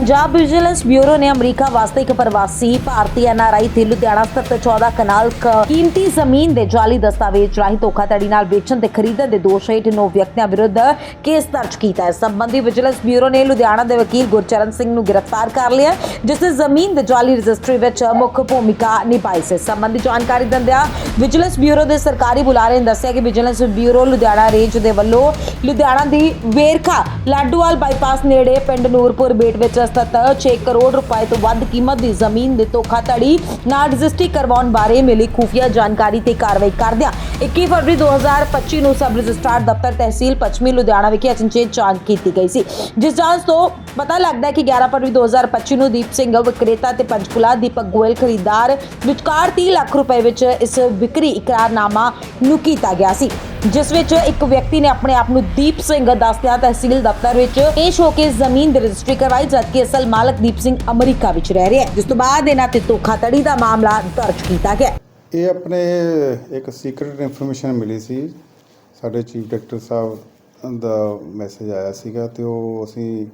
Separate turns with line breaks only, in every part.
Punjab vigilance bureau ਨੇ America ਵਾਸਤੇ ਇੱਕ ਪ੍ਰਵਾਸੀ ਭਾਰਤੀ ਐਨਆਰਆਈ ਤੇ ਲੁਧਿਆਣਾ ਸਥਿਤ 14 ਕਨਾਲ ਕੀਮਤੀ ਜ਼ਮੀਨ ਦੇ ਜਾਲੀ ਦਸਤਾਵੇਜ਼ ਰਾਹੀਂ ਧੋਖਾਧੜੀ ਨਾਲ ਵੇਚਣ ਤੇ ਖਰੀਦਣ ਦੇ ਦੋਸ਼ ਹੇਠ ਨੌ ਵਿਅਕਤੀਆਂ ਵਿਰੁੱਧ ਕੇਸ ਦਰਜ ਕੀਤਾ ਹੈ। ਸੰਬੰਧੀ ਵਿਜੀਲੈਂਸ ਬਿਊਰੋ ਨੇ ਲੁਧਿਆਣਾ ਦੇ ਵਕੀਲ ਗੁਰਚਰਨ ਸਿੰਘ ਨੂੰ ਗ੍ਰਿਫਤਾਰ ਕਰ ਲਿਆ, ਜਿਸ ਨੇ ਜ਼ਮੀਨ ਦੇ ਜਾਲੀ ਰਜਿਸਟਰੀ ਵਿੱਚ ਮੁੱਖ ਭੂਮਿਕਾ ਨਿਭਾਈ ਸੀ। ਸੰਬੰਧੀ ਜਾਣਕਾਰੀ ਦਿੰਦਿਆਂ ਵਿਜੀਲੈਂਸ ਬਿਊਰੋ ਦੇ ਸਰਕਾਰੀ ਬੁਲਾਰੇ ਨੇ ਦੱਸਿਆ ਕਿ ਵਿਜੀਲੈਂਸ ਬਿਊਰੋ ਲੁਧਿਆਣਾ ਰੇਂਜ ਦੇ ਵੱਲੋਂ ਲੁਧਿਆਣਾ ਦੀ ਵੇਰਖਾ ਲਾਡੂਵਾਲ ਬਾਈਪਾਸ ਨੇੜੇ ਪਿੰਡ ਨੂਰਪੁਰ ਬੇਟ ਵਿੱਚ ਸਥਿਤ 6 ਕਰੋੜ ਰੁਪਏ ਤੋਂ ਵੱਧ ਕੀਮਤ ਦੀ ਜ਼ਮੀਨ ਦੇ ਧੋਖਾਧੜੀ ਨਾਲ ਰਜਿਸਟਰੀ ਕਰਵਾਉਣ ਬਾਰੇ ਮਿਲੀ ਖੁਫੀਆ ਜਾਣਕਾਰੀ ਤੇ ਕਾਰਵਾਈ ਕਰਦਿਆਂ 21 ਫਰਵਰੀ 2025 ਨੂੰ ਸਬ ਰਜਿਸਟਰਾਰ ਦਫ਼ਤਰ ਤਹਿਸੀਲ ਪੱਛਮੀ ਲੁਧਿਆਣਾ ਵਿਖੇ ਅਚਨਚੇਤ ਜਾਂਚ ਕੀਤੀ ਗਈ ਸੀ, ਜਿਸ ਜਾਂਚ ਤੋਂ ਪਤਾ ਲੱਗਦਾ ਹੈ ਕਿ 11 ਫਰਵਰੀ 2025 ਨੂੰ ਦੀਪ ਸਿੰਘ ਵਿਕਰੇਤਾ ਤੇ ਪੰਚਕੁਲਾ ਦੀਪਕ ਗੋਇਲ ਖਰੀਦਦਾਰ ਵਿਚਕਾਰ 30 ਲੱਖ ਰੁਪਏ ਵਿੱਚ ਇਸ ਵਿਕਰੀ ਇਕਰਾਰਨਾਮਾ ਨੂੰ ਕੀਤਾ ਗਿਆ ਸੀ। ਜਿਸ ਵਿੱਚ ਇੱਕ ਵਿਅਕਤੀ ਨੇ ਆਪਣੇ ਆਪ ਨੂੰ ਦੀਪ ਸਿੰਘ ਦੱਸਦਿਆਂ ਤਹਿਸੀਲ ਦਫ਼ਤਰ ਵਿੱਚ ਪੇਸ਼ ਹੋ ਕੇ ਜ਼ਮੀਨ ਦੀ ਰਜਿਸਟਰੀ ਕਰਵਾਈ, ਜਦਕਿ ਅਸਲ ਮਾਲਕ ਦੀਪ ਸਿੰਘ ਅਮਰੀਕਾ ਵਿੱਚ ਰਹਿ ਰਿਹਾ ਹੈ। ਜਿਸ ਤੋਂ ਬਾਅਦ ਇਹਨਾਂ ਤੇ ਧੋਖਾਧੜੀ ਦਾ ਮਾਮਲਾ ਦਰਜ ਕੀਤਾ ਗਿਆ।
ਇਹ ਆਪਣੇ ਇੱਕ ਸੀਕ੍ਰੀਟ ਇਨਫੋਰਮੇਸ਼ਨ ਮਿਲੀ ਸੀ। ਸਾਡੇ ਚੀਫ ਡਾਇਰੈਕਟਰ ਸਾਹਿਬ ਦਾ ਮੈਸੇਜ ਆਇਆ ਸੀਗਾ ਤੇ ਉਹ ਅਸੀਂ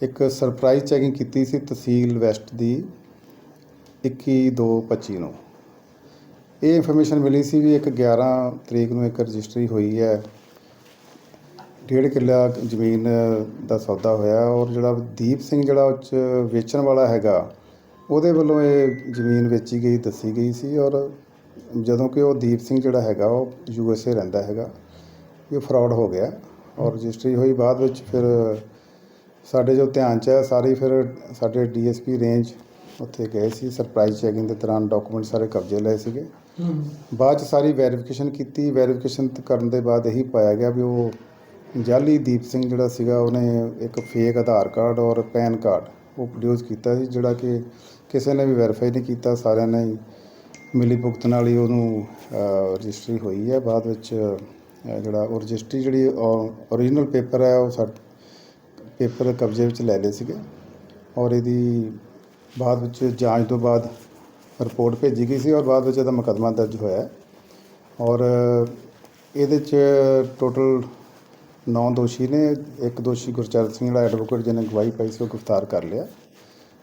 ਇੱਕ ਸਰਪ੍ਰਾਈਜ਼ ਚੈਕਿੰਗ ਕੀਤੀ ਸੀ ਤਹਿਸੀਲ ਵੈਸਟ ਦੀ 21/2/25 ਨੂੰ। ਇਹ ਇਨਫੋਰਮੇਸ਼ਨ ਮਿਲੀ ਸੀ ਵੀ ਇੱਕ 11 ਤਰੀਕ ਨੂੰ ਇੱਕ ਰਜਿਸਟਰੀ ਹੋਈ ਹੈ। ਡੇਢ ਕਿੱਲਾ ਜ਼ਮੀਨ ਦਾ ਸੌਦਾ ਹੋਇਆ ਔਰ ਜਿਹੜਾ ਦੀਪ ਸਿੰਘ ਜਿਹੜਾ ਉਹ 'ਚ ਵੇਚਣ ਵਾਲਾ ਹੈਗਾ, ਉਹਦੇ ਵੱਲੋਂ ਇਹ ਜ਼ਮੀਨ ਵੇਚੀ ਗਈ, ਦੱਸੀ ਗਈ ਸੀ ਔਰ ਜਦੋਂ ਕਿ ਉਹ ਦੀਪ ਸਿੰਘ ਜਿਹੜਾ ਹੈਗਾ, ਉਹ ਯੂ ਐਸ ਏ ਰਹਿੰਦਾ ਹੈਗਾ, ਇਹ ਫਰਾਡ ਹੋ ਗਿਆ ਔਰ ਰਜਿਸਟਰੀ ਹੋਈ। ਬਾਅਦ ਵਿੱਚ ਫਿਰ ਸਾਡੇ ਜੋ ਧਿਆਨ ਚ ਹੈ, ਸਾਰੀ ਫਿਰ ਸਾਡੇ ਡੀਐਸਪੀ ਰੇਂਜ ਉੱਥੇ ਗਏ ਸੀ ਸਰਪ੍ਰਾਈਜ਼ ਚੈਕਿੰਗ ਦੇ ਦੌਰਾਨ ਡਾਕੂਮੈਂਟ ਸਾਰੇ ਕਬਜ਼ੇ ਲਏ ਸੀਗੇ। ਬਾਅਦ ਚ ਸਾਰੀ ਵੈਰੀਫਿਕੇਸ਼ਨ ਕੀਤੀ ਵੈਰੀਫਿਕੇਸ਼ਨ ਕਰਨ ਦੇ ਬਾਅਦ ਇਹੀ ਪਾਇਆ ਗਿਆ ਵੀ ਉਹ ਜਾਲੀ ਦੀਪ ਸਿੰਘ ਜਿਹੜਾ ਸੀਗਾ ਉਹਨੇ ਇੱਕ ਫੇਕ ਆਧਾਰ ਕਾਰਡ ਔਰ ਪੈਨ ਕਾਰਡ ਉਹ ਪ੍ਰੋਡਿਊਸ ਕੀਤਾ ਸੀ ਜਿਹੜਾ ਕਿ ਕਿਸੇ ਨੇ ਵੀ ਵੈਰੀਫਾਈ ਨਹੀਂ ਕੀਤਾ ਸਾਰਿਆਂ ਨੇ ਮਿਲੀ ਭੁਗਤ ਨਾਲ ਹੀ ਉਹਨੂੰ ਰਜਿਸਟਰੀ ਹੋਈ ਹੈ। ਬਾਅਦ ਵਿੱਚ ਜਿਹੜਾ ਉਹ ਰਜਿਸਟਰੀ ਜਿਹੜੀ ਓਰੀਜਨਲ ਪੇਪਰ ਹੈ ਉਹ ਸਾਡੇ ਪੇਪਰ ਕਬਜ਼ੇ ਵਿੱਚ ਲੈ ਲਏ ਸੀਗੇ। ਔਰ ਇਹਦੀ ਬਾਅਦ ਵਿੱਚ ਜਾਂਚ ਤੋਂ ਬਾਅਦ ਰਿਪੋਰਟ ਭੇਜੀ ਗਈ ਸੀ ਔਰ ਬਾਅਦ ਵਿੱਚ ਇਹਦਾ ਮੁਕੱਦਮਾ ਦਰਜ ਹੋਇਆ। ਔਰ ਇਹਦੇ ਚ ਟੋਟਲ 9 ਦੋਸ਼ੀ ਨੇ ਇੱਕ ਦੋਸ਼ੀ ਗੁਰਚਰਨ ਸਿੰਘ ਜਿਹੜਾ ਐਡਵੋਕੇਟ ਜਿਹਨੇ ਗਵਾਹੀ ਪਾਈ ਸੀ ਉਹ ਗ੍ਰਿਫਤਾਰ ਕਰ ਲਿਆ।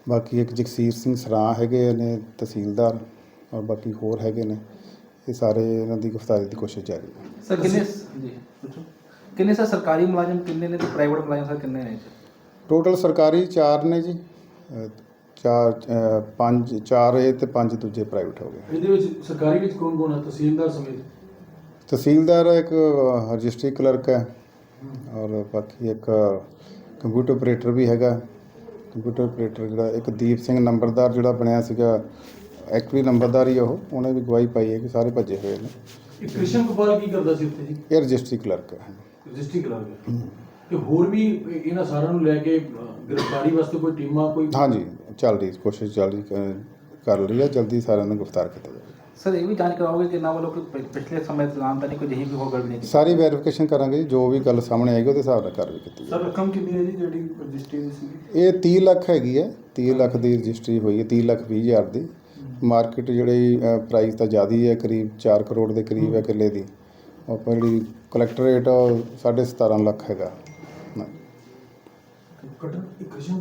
ਬਾਕੀ ਇੱਕ ਜਗਸੀਰ ਸਿੰਘ ਸਰਾਂ ਹੈਗੇ ਨੇ ਤਹਿਸੀਲਦਾਰ ਔਰ ਬਾਕੀ ਹੋਰ ਹੈਗੇ ਨੇ। ਇਹ ਸਾਰੇ ਇਹਨਾਂ ਦੀ ਗ੍ਰਿਫਤਾਰੀ ਦੀ ਕੋਸ਼ਿਸ਼ ਜਾਰੀ ਹੈ।
ਸਰ ਕਿੰਨੇ ਜੀ ਪੁੱਛੋ। ਕਿੰਨੇ ਸਰ ਸਰਕਾਰੀ ਮੁਲਾਜ਼ਮ ਕਿੰਨੇ ਨੇ ਤੇ ਪ੍ਰਾਈਵੇਟ ਮੁਲਾਜ਼ਮ ਸਰ ਕਿੰਨੇ ਨੇ
ਟੋਟਲ ਸਰਕਾਰੀ 4 ਨੇ ਜੀ। ਚਾਰ ਪੰਜ ਚਾਰ ਇਹ ਤੇ ਪੰਜ ਦੂਜੇ ਪ੍ਰਾਈਵੇਟ ਹੋ ਗਏ।
ਇਹਦੇ ਵਿੱਚ ਸਰਕਾਰੀ ਵਿੱਚ ਕੌਣ ਕੌਣ ਹੈ ਤਹਿਸੀਲਦਾਰ ਸਮੇਤ?
ਤਹਿਸੀਲਦਾਰ ਇੱਕ ਰਜਿਸਟਰੀ ਕਲਰਕ ਹੈ। ਔਰ ਬਾਕੀ ਇੱਕ ਕੰਪਿਊਟਰ ਆਪਰੇਟਰ ਵੀ ਹੈਗਾ। ਕੰਪਿਊਟਰ ਆਪਰੇਟਰ ਜਿਹੜਾ ਇੱਕ ਦੀਪ ਸਿੰਘ ਨੰਬਰਦਾਰ ਜਿਹੜਾ ਬਣਿਆ ਸੀਗਾ। ਐਕਚੁਅਲੀ ਨੰਬਰਦਾਰ ਹੀ ਉਹ। ਉਹਨੇ ਵੀ ਗਵਾਹੀ ਪਾਈ ਹੈ ਕਿ ਸਾਰੇ ਭੱਜੇ ਹੋਏ ਨੇ।
ਇਹ ਕ੍ਰਿਸ਼ਨ ਗੋਪਾਲ ਕੀ ਕਰਦਾ ਸੀ ਉੱਥੇ ਜੀ?
ਇਹ ਰਜਿਸਟਰੀ ਕਲਰਕ ਹੈ।
ਰਜਿਸਟਰੀ ਕਰਾ ਗਿਆ ਤੇ ਹੋਰ ਵੀ ਇਹਨਾਂ ਸਾਰਿਆਂ ਨੂੰ ਲੈ ਕੇ ਗ੍ਰਿਫਤਾਰੀ ਵਾਸਤੇ ਕੋਈ ਟੀਮਾਂ ਕੋਈ
ਹਾਂਜੀ ਚੱਲ ਰਹੀ ਕੋਸ਼ਿਸ਼ ਚੱਲ ਰਹੀ ਕਰ ਰਹੀ ਹੈ ਜਲਦੀ ਸਾਰਿਆਂ ਨੂੰ ਗ੍ਰਿਫਤਾਰ ਕੀਤਾ ਜਾਵੇ।
ਸਰ ਇਹ ਵੀ ਜਾਂਚ ਕਰਾਓਗੇ ਕਿ ਇਹਨਾਂ ਵੱਲੋਂ ਕੋਈ ਪਿਛਲੇ ਸਮੇਂ ਦੌਰਾਨ ਤਾਂ ਨਹੀਂ ਕੋਈ ਜਿਹੀ ਵੀ ਹੋਰ ਗੜਬੜੀ ਨਹੀਂ ਕੀਤੀ?
ਸਾਰੀ ਵੈਰੀਫਿਕੇਸ਼ਨ ਕਰਾਂਗੇ ਜੀ, ਜੋ ਵੀ ਗੱਲ ਸਾਹਮਣੇ ਆਏਗੀ ਉਹਦੇ ਹਿਸਾਬ ਨਾਲ ਕਾਰਵਾਈ ਕੀਤੀ ਜਾਵੇਗੀ
ਸਰ ਰਕਮ ਕਿੰਨੀ ਹੈ ਜੀ ਜਿਹੜੀ ਰਜਿਸਟਰੀ ਦੀ ਸੀ
ਇਹ 30 ਲੱਖ ਹੈਗੀ ਹੈ 30 ਲੱਖ ਦੀ ਰਜਿਸਟਰੀ ਹੋਈ ਹੈ 30 ਲੱਖ 20 ਹਜ਼ਾਰ ਦੀ। ਮਾਰਕੀਟ ਜਿਹੜੀ ਪ੍ਰਾਈਸ ਤਾਂ ਜ਼ਿਆਦਾ ਹੀ ਹੈ ਕਰੀਬ 4 ਕਰੋੜ ਦੇ ਕਰੀਬ ਹੈ ਕਿੱਲੇ ਦੀ। ਆਪਾਂ ਜਿਹੜੀ ਕਲੈਕਟਰ ਰੇਟ ਉਹ 17.5 ਲੱਖ ਹੈਗਾ।
ਕਟਨ ਇੱਕ ਕ੍ਰਿਸ਼ਨ